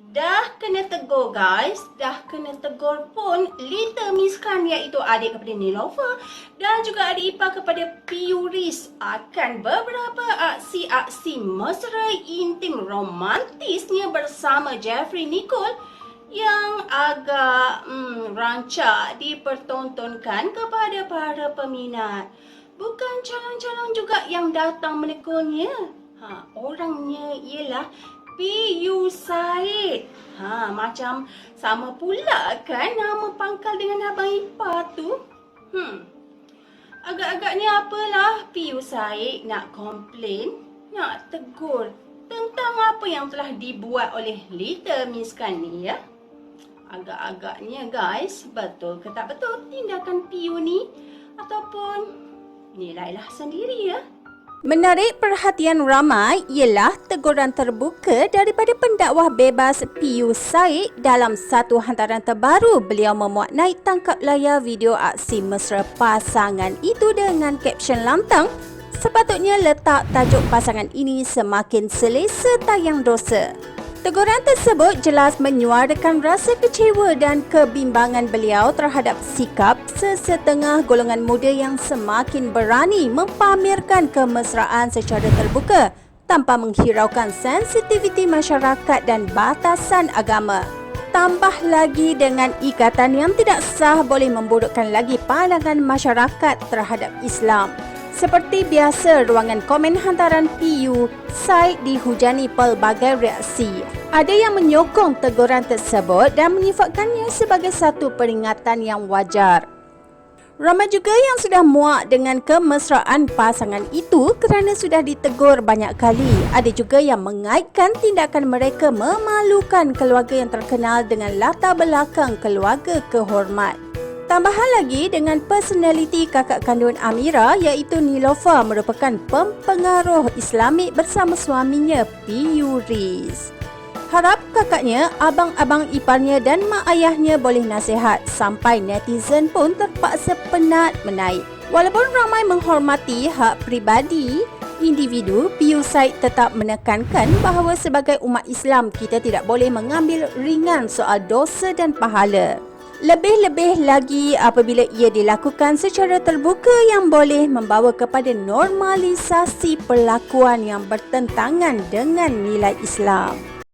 Dah kena tegur guys, dah kena tegur pun Lita Miskan iaitu adik kepada Nilofa dan juga adik ipar kepada Piuris akan beberapa aksi-aksi mesra intim romantisnya bersama Jeffrey Nicole yang agak hmm, rancak dipertontonkan kepada para peminat. Bukan calon-calon juga yang datang menekulnya. Ha, orangnya ialah P.U. Said. Ha, macam sama pula kan nama pangkal dengan Abang Ipar tu. Hmm. Agak-agaknya apalah P.U. Said nak komplain, nak tegur tentang apa yang telah dibuat oleh Little Miss Kan ni ya. Agak-agaknya guys, betul ke tak betul tindakan P.U. ni ataupun nilailah sendiri ya. Menarik perhatian ramai ialah teguran terbuka daripada pendakwah bebas PU Said dalam satu hantaran terbaru beliau memuat naik tangkap layar video aksi mesra pasangan itu dengan caption lantang sepatutnya letak tajuk pasangan ini semakin selesa tayang dosa. Teguran tersebut jelas menyuarakan rasa kecewa dan kebimbangan beliau terhadap sikap sesetengah golongan muda yang semakin berani mempamerkan kemesraan secara terbuka tanpa menghiraukan sensitiviti masyarakat dan batasan agama. Tambah lagi dengan ikatan yang tidak sah boleh memburukkan lagi pandangan masyarakat terhadap Islam. Seperti biasa, ruangan komen hantaran PU Said dihujani pelbagai reaksi. Ada yang menyokong teguran tersebut dan menyifatkannya sebagai satu peringatan yang wajar. Ramai juga yang sudah muak dengan kemesraan pasangan itu kerana sudah ditegur banyak kali. Ada juga yang mengaitkan tindakan mereka memalukan keluarga yang terkenal dengan latar belakang keluarga kehormat. Tambahan lagi dengan personaliti kakak kandung Amira iaitu Nilofa merupakan pempengaruh Islamik bersama suaminya Piyu Riz. Harap kakaknya, abang-abang iparnya dan mak ayahnya boleh nasihat sampai netizen pun terpaksa penat menaik. Walaupun ramai menghormati hak pribadi, individu, Piyu Said tetap menekankan bahawa sebagai umat Islam kita tidak boleh mengambil ringan soal dosa dan pahala. Lebih-lebih lagi apabila ia dilakukan secara terbuka yang boleh membawa kepada normalisasi perlakuan yang bertentangan dengan nilai Islam.